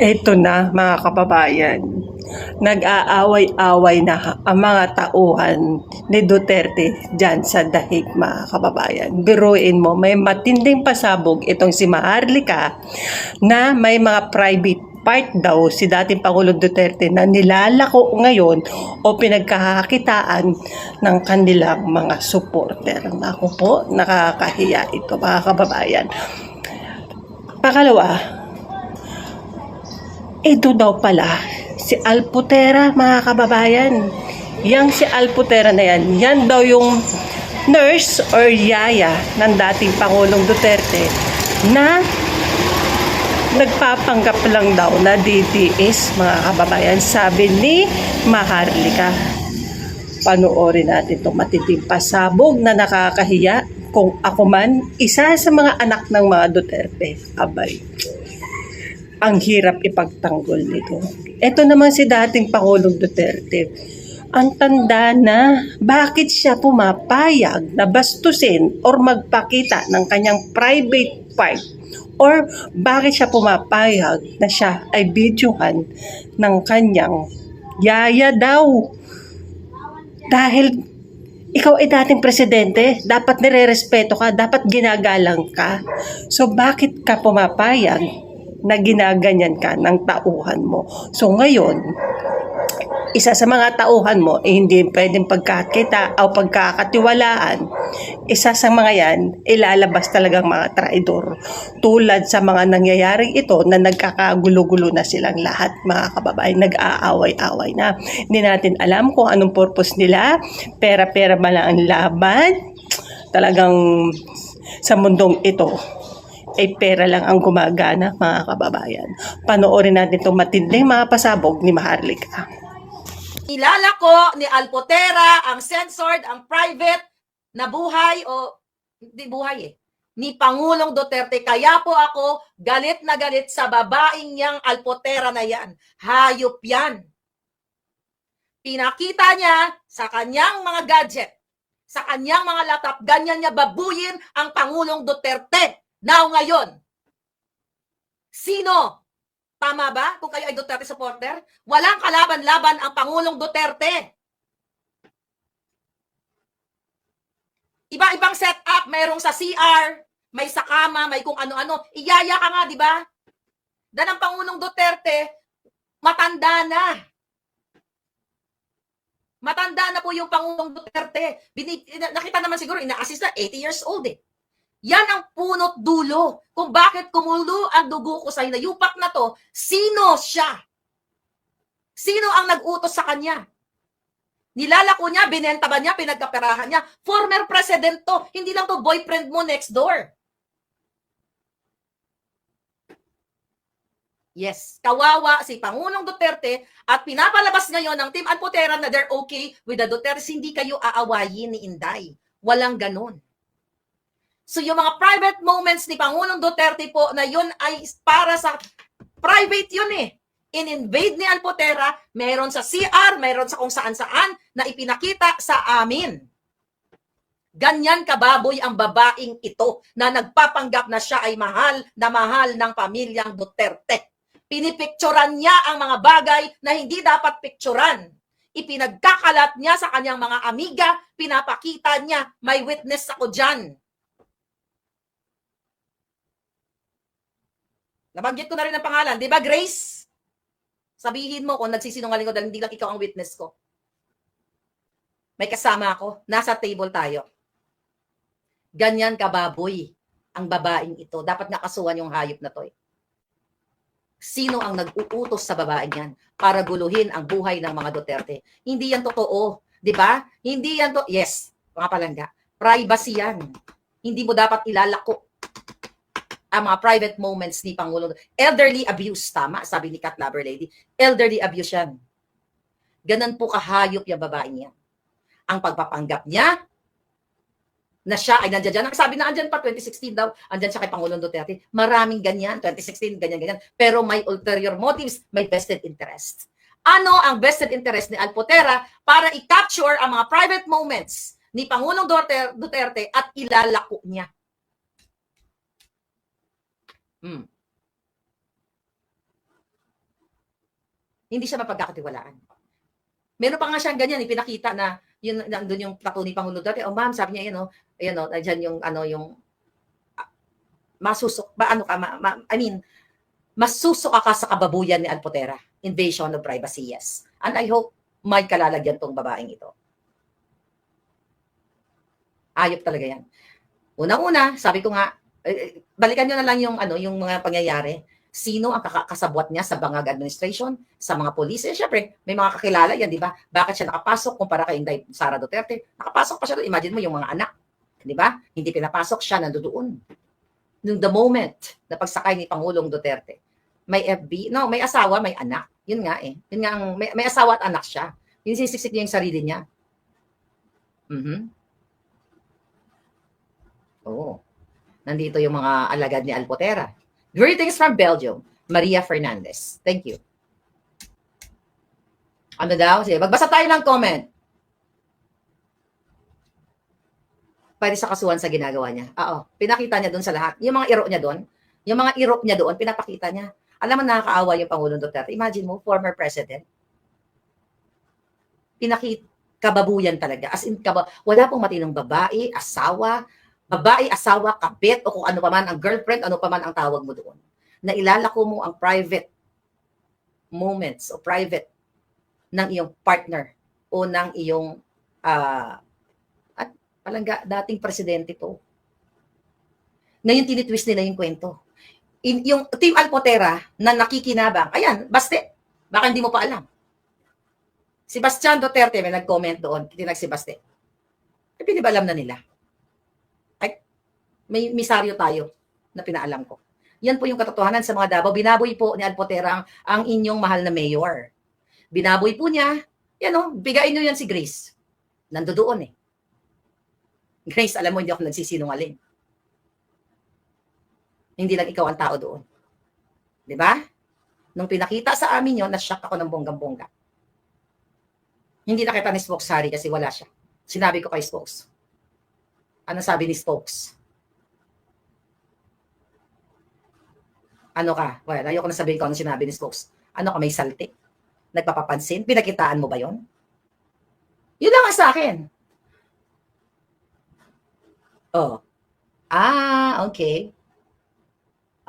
Ito na mga kababayan, nag-aaway-away na ang mga tauhan ni Duterte dyan sa dahig mga kababayan. Biruin mo, may matinding pasabog itong si Maharlika na may mga private part daw si dating Pangulong Duterte na nilalako ngayon o pinagkakakitaan ng kanilang mga supporter. Ako po, nakakahiya ito mga kababayan. Pangalawa, ito daw pala, si Alputera, mga kababayan. Yang si Alputera na yan, yan daw yung nurse or yaya ng dating Pangulong Duterte na nagpapanggap lang daw na DDS, mga kababayan. Sabi ni Maharlika. Panoorin natin itong matinding pasabog na nakakahiya kung ako man, isa sa mga anak ng mga Duterte. Abay ang hirap ipagtanggol nito. Ito naman si dating Pangulong Duterte. Ang tanda na bakit siya pumapayag na bastusin or magpakita ng kanyang private part or bakit siya pumapayag na siya ay videohan ng kanyang yaya daw. Dahil ikaw ay dating presidente, dapat nire-respeto ka, dapat ginagalang ka. So bakit ka pumapayag na ginaganyan ka ng tauhan mo. So ngayon, isa sa mga tauhan mo, eh, hindi pwedeng pagkakita o pagkakatiwalaan. Isa sa mga yan, ilalabas talagang mga traidor. Tulad sa mga nangyayaring ito na nagkakagulo-gulo na silang lahat, mga kababayan, nag-aaway-away na. Hindi natin alam kung anong purpose nila. Pera-pera ba lang ang laban? Talagang sa mundong ito, ay pera lang ang gumagana, mga kababayan. Panoorin natin itong matinding mga pasabog ni Maharlika. Ilalako ni Alpotera ang censored, ang private na buhay o hindi buhay eh ni Pangulong Duterte. Kaya po ako galit na galit sa babaeng niyang Alpotera na yan. Hayop yan. Pinakita niya sa kanyang mga gadget, sa kanyang mga laptop, ganyan niya babuyin ang Pangulong Duterte. Now ngayon, sino Tama ba? Kung kayo ay Duterte supporter, walang kalaban-laban ang Pangulong Duterte. Iba-ibang setup, mayroong sa CR, may sa kama, may kung ano-ano. Iyaya ka nga, di ba? Dan ang Pangulong Duterte, matanda na. Matanda na po yung Pangulong Duterte. Bini, nakita naman siguro, ina-assist na, 80 years old eh. Yan ang punot dulo kung bakit kumulo ang dugo ko sa inayupak na to. Sino siya? Sino ang nag-utos sa kanya? Nilalako niya, binenta ba niya, pinagkaperahan niya. Former president to. Hindi lang to boyfriend mo next door. Yes, kawawa si Pangulong Duterte at pinapalabas ngayon ng Team Alpotera na they're okay with the Duterte. Hindi kayo aawayin ni Inday. Walang ganon. So yung mga private moments ni Pangulong Duterte po na yun ay para sa private yun eh. In-invade ni Alpotera, meron sa CR, meron sa kung saan-saan na ipinakita sa amin. Ganyan kababoy ang babaeng ito na nagpapanggap na siya ay mahal na mahal ng pamilyang Duterte. Pinipicturan niya ang mga bagay na hindi dapat picturan. Ipinagkakalat niya sa kanyang mga amiga, pinapakita niya, may witness ako dyan Nabanggit ko na rin ang pangalan. Di ba, Grace? Sabihin mo kung nagsisinungaling ko dahil hindi lang ikaw ang witness ko. May kasama ako. Nasa table tayo. Ganyan kababoy ang babaeng ito. Dapat nakasuhan yung hayop na to. Eh. Sino ang nag-uutos sa babaeng yan para guluhin ang buhay ng mga Duterte? Hindi yan totoo. Di ba? Hindi yan to. Yes, mga palangga. Privacy yan. Hindi mo dapat ilalako ang mga private moments ni Pangulo. Elderly abuse, tama, sabi ni Cat Lover Lady. Elderly abuse yan. Ganon po kahayop yung babae niya. Ang pagpapanggap niya, na siya ay nandiyan dyan. Sabi na andyan pa, 2016 daw, andyan siya kay Pangulong Duterte. Maraming ganyan, 2016, ganyan-ganyan. Pero may ulterior motives, may vested interest. Ano ang vested interest ni Alpotera para i-capture ang mga private moments ni Pangulong Duterte at ilalako niya? Hmm. Hindi siya mapagkakatiwalaan. Meron pa nga siyang ganyan, ipinakita na yun nandun yung tattoo ni Pangulo dati. Oh, ma'am, sabi niya, yan, oh, ayan, oh, andyan yung, ano, yung, ah, masusok, ba, ano ka, ma, ma- I mean, masusuka ka sa kababuyan ni Alpotera. Invasion of privacy, yes. And I hope may kalalagyan tong babaeng ito. Ayop talaga yan. Unang-una, sabi ko nga, eh, eh, balikan nyo na lang yung, ano, yung mga pangyayari. Sino ang kasabwat niya sa bangag administration, sa mga police? Eh, syempre, may mga kakilala yan, di ba? Bakit siya nakapasok kumpara kay Inday Sara Duterte? Nakapasok pa siya doon. Imagine mo yung mga anak. Di ba? Hindi pinapasok siya nandoon. Nung the moment na pagsakay ni Pangulong Duterte, may FB, no, may asawa, may anak. Yun nga eh. Yun nga ang, may, may asawa at anak siya. Yun sisiksik niya yung sarili niya. Mhm. Oo. Nandito yung mga alagad ni Alpotera. Greetings from Belgium, Maria Fernandez. Thank you. Ano daw? Sige, magbasa tayo ng comment. Pwede sa kasuhan sa ginagawa niya. Oo, pinakita niya doon sa lahat. Yung mga iro niya doon, yung mga iro niya doon, pinapakita niya. Alam mo, nakakaawa yung Pangulong Duterte. Imagine mo, former president. Pinakita, kababuyan talaga. As in, kaba, wala pong matinong babae, asawa, babae, asawa, kabit, o kung ano pa man ang girlfriend, ano pa man ang tawag mo doon. Na ilalako mo ang private moments o private ng iyong partner o ng iyong ah at palangga dating presidente to. Ngayon tinitwist nila yung kwento. In, yung Team Alpotera na nakikinabang, ayan, baste, baka hindi mo pa alam. Si Bastian Duterte may nag-comment doon, tinag si Baste. Eh, pinibalam na nila may misaryo tayo na pinaalam ko. Yan po yung katotohanan sa mga Davao. Binaboy po ni Alpotera ang, ang inyong mahal na mayor. Binaboy po niya, yan o, bigayin nyo yan si Grace. Nando doon eh. Grace, alam mo, hindi ako nagsisinungaling. Hindi lang ikaw ang tao doon. Di ba? Nung pinakita sa amin yon, na-shock ako ng bonggang-bongga. Hindi nakita ni Spokes Harry kasi wala siya. Sinabi ko kay Spokes. Ano sabi ni Spokes? Ano ka? Well, ayoko na sabihin ko ano sinabi ni Spokes. Ano ka, may saltik? Nagpapapansin? Pinakitaan mo ba yon? Yun lang ang sa akin. Oh. Ah, okay.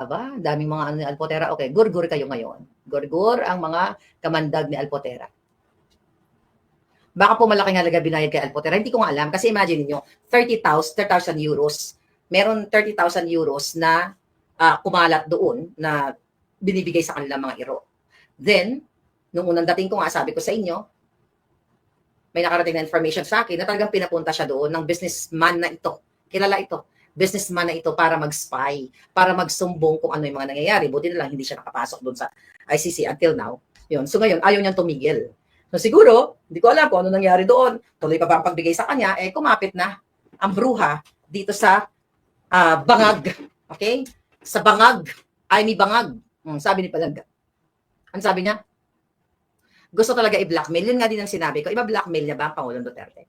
Aba, daming mga ano ni Alpotera. Okay, gurgur kayo ngayon. Gurgur ang mga kamandag ni Alpotera. Baka po malaking halaga binayad kay Alpotera. Hindi ko nga alam. Kasi imagine niyo 30,000 30,000 euros. Meron 30,000 euros na ah, kumalat doon na binibigay sa kanilang mga iro. Then, nung unang dating ko nga, sabi ko sa inyo, may nakarating na information sa akin na talagang pinapunta siya doon ng businessman na ito. Kilala ito. Businessman na ito para mag-spy, para magsumbong kung ano yung mga nangyayari. Buti na lang hindi siya nakapasok doon sa ICC until now. Yun. So ngayon, ayaw niyang tumigil. So siguro, hindi ko alam kung ano nangyari doon. Tuloy pa ba ang pagbigay sa kanya? Eh, kumapit na ang bruha dito sa ah, bangag. Okay? Sa bangag. Ay, may bangag. Hmm, sabi ni Palangga. Ano sabi niya? Gusto talaga i-blackmail. Yun nga din ang sinabi ko. Iba-blackmail niya ba ang Pangulong Duterte?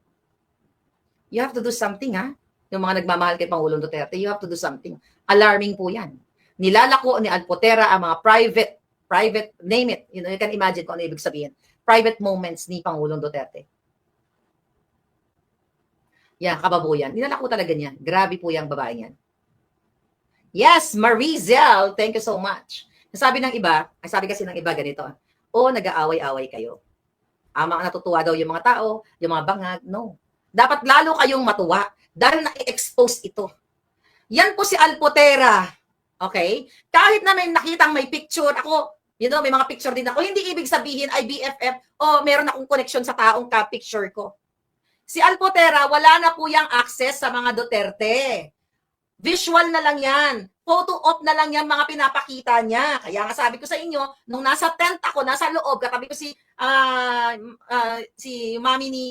You have to do something, ha? Yung mga nagmamahal kay Pangulong Duterte, you have to do something. Alarming po yan. Nilalako ni Alpotera ang mga private, private, name it. You know, you can imagine kung ano ibig sabihin. Private moments ni Pangulong Duterte. Yan, kababuyan. Nilalako talaga niya. Grabe po yung babae yan. Yes, Marizel, thank you so much. Sabi ng iba, ay sabi kasi ng iba ganito, o nag-aaway-away kayo. Ama natutuwa daw yung mga tao, yung mga bangag. No. Dapat lalo kayong matuwa dahil na-expose ito. Yan po si Alpotera. Okay? Kahit na may nakitang may picture, ako, you know, may mga picture din ako, hindi ibig sabihin ay BFF o meron akong connection sa taong ka-picture ko. Si Alpotera, wala na po yung access sa mga Duterte. Visual na lang yan. Photo op na lang yan mga pinapakita niya. Kaya nga sabi ko sa inyo, nung nasa tent ako, nasa loob, katabi ko si ah, ah, si mami ni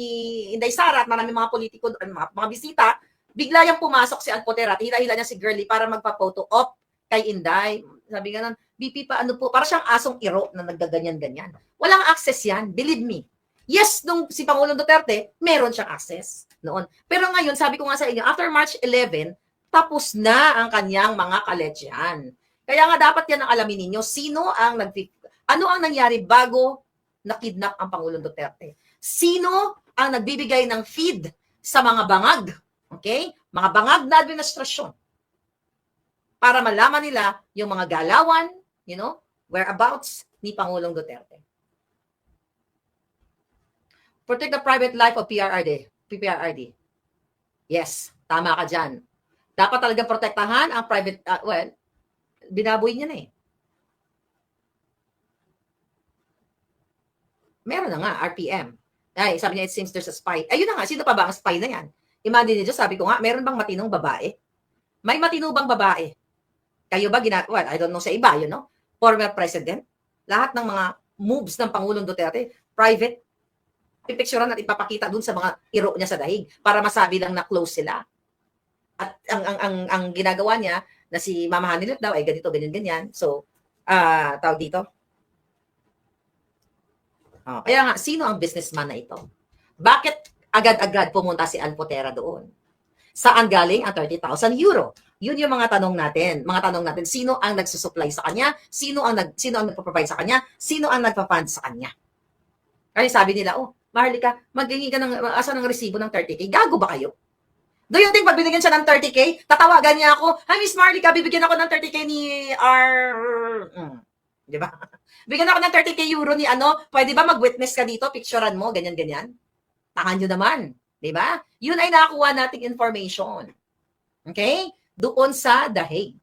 Inday Sara at marami mga politiko, mga, mga bisita, bigla yung pumasok si Alpotera at hila-hila niya si Girlie para magpa-photo op kay Inday. Sabi nga nun, BP pa ano po, para siyang asong iro na naggaganyan-ganyan. Walang access yan, believe me. Yes, nung si Pangulong Duterte, meron siyang access noon. Pero ngayon, sabi ko nga sa inyo, after March 11, tapos na ang kanyang mga kaletsyan. Kaya nga dapat yan ang alamin ninyo, sino ang nag ano ang nangyari bago na kidnap ang Pangulong Duterte? Sino ang nagbibigay ng feed sa mga bangag? Okay? Mga bangag na administrasyon. Para malaman nila yung mga galawan, you know, whereabouts ni Pangulong Duterte. Protect the private life of PRRD. PPRRD. Yes, tama ka dyan. Dapat talaga protektahan ang private, uh, well, binaboy niya na eh. Meron na nga, RPM. Ay, sabi niya, it seems there's a spy. Ayun na nga, sino pa ba ang spy na yan? Imagine niyo, sabi ko nga, meron bang matinong babae? May matino bang babae? Kayo ba gina well, I don't know sa iba, you know? Former president, lahat ng mga moves ng Pangulong Duterte, private, pipicturean at ipapakita dun sa mga iro niya sa dahig para masabi lang na close sila. At ang ang ang, ang ginagawa niya na si Mama Hanilet daw ay ganito, ganyan, ganyan. So, ah tawag dito. Oh, kaya nga, sino ang businessman na ito? Bakit agad-agad pumunta si Alpotera doon? Saan galing ang 30,000 euro? Yun yung mga tanong natin. Mga tanong natin, sino ang nagsusupply sa kanya? Sino ang nag sino ang nagpo-provide sa kanya? Sino ang nagpa-fund sa kanya? Kasi sabi nila, oh, Maharlika, maghingi ka ng asa ng resibo ng 30k. Gago ba kayo? Do you think pag binigyan siya ng 30k, tatawagan niya ako, Hi, Miss Marlica, bibigyan ako ng 30k ni R... Mm. Di ba? Bigyan ako ng 30k euro ni ano, pwede ba mag-witness ka dito, picturean mo, ganyan-ganyan? Tangan nyo naman. Di ba? Yun ay nakakuha nating information. Okay? Doon sa The Hague.